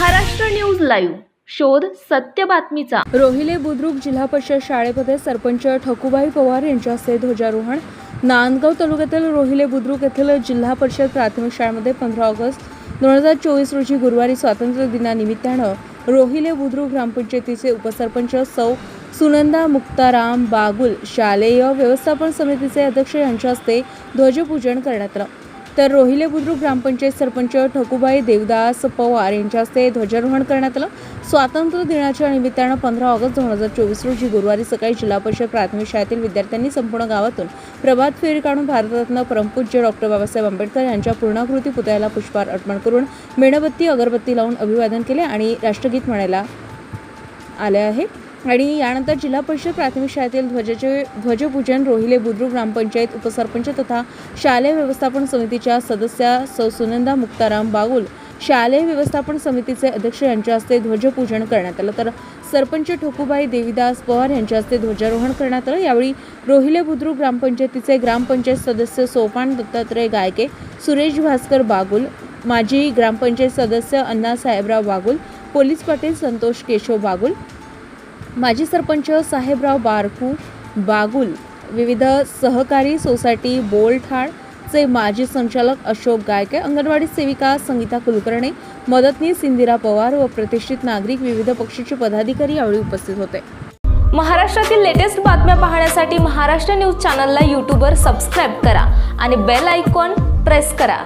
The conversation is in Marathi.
Maharashtra news live. शोध सत्य बातमीचा. रोहिले बुद्रुक जिल्हा परिषद शाळेमध्ये सरपंच ठकूबाई पवार यांच्या हस्ते ध्वजारोहण. नांदगाव तालुक्यातील रोहिले बुद्रुक येथील जिल्हा परिषद प्राथमिक शाळेमध्ये पंधरा ऑगस्ट दोन हजार चोवीस रोजी गुरुवारी स्वातंत्र्य दिनानिमित्तानं रोहिले बुद्रुक ग्रामपंचायतीचे उपसरपंच सौ सुनंदा मुक्ताराम बागुल शालेय व्यवस्थापन समितीचे अध्यक्ष यांच्या हस्ते ध्वजपूजन करण्यात आलं. तर रोहिले बुद्रुक ग्रामपंचायत सरपंच ठकूबाई देवदास पवार यांच्या हस्ते ध्वजारोहण करण्यात आलं. स्वातंत्र्य दिनाच्या निमित्तानं पंधरा ऑगस्ट दोन हजार चोवीस रोजी गुरुवारी सकाळी जिल्हा परिषद प्राथमिक शाळेतील विद्यार्थ्यांनी संपूर्ण गावातून प्रभात फेरी काढून भारतरत्न परमपूज्य डॉक्टर बाबासाहेब आंबेडकर यांच्या पूर्णाकृती पुतळ्याला पुष्पहार अर्पण करून मेणबत्ती अगरबत्ती लावून अभिवादन केले आणि राष्ट्रगीत म्हणायला आले आहे. आणि यानंतर जिल्हा परिषद प्राथमिक शाळेतील ध्वजाचे ध्वजपूजन रोहिले बुद्रुक ग्रामपंचायत उपसरपंच तथा शालेय व्यवस्थापन समितीच्या सदस्या सौ. सुनंदा मुक्ताराम बागुल शालेय व्यवस्थापन समितीचे अध्यक्ष यांच्या हस्ते ध्वजपूजन करण्यात आलं. तर सरपंच ठोकूबाई देवीदास पवार यांच्या हस्ते ध्वजारोहण करण्यात आलं. यावेळी रोहिले बुद्रुक ग्रामपंचायतीचे ग्रामपंचायत सदस्य सोपान दत्तात्रय गायके सुरेश भास्कर बागुल माजी ग्रामपंचायत सदस्य अण्णा साहेबराव बागुल पोलीस पाटील संतोष केशव बागुल माजी सरपंच साहेबराव बारकू बागुल विविध सहकारी सोसायटी बोलठाणचे माजी संचालक अशोक गायके अंगणवाडी सेविका संगीता कुलकर्णी मदतनीस इंदिरा पवार व प्रतिष्ठित नागरिक विविध पक्षाचे पदाधिकारी यावेळी उपस्थित होते. महाराष्ट्रातील लेटेस्ट बातम्या पाहण्यासाठी महाराष्ट्र न्यूज चॅनलला यूट्यूबवर सबस्क्राईब करा आणि बेल आयकॉन प्रेस करा.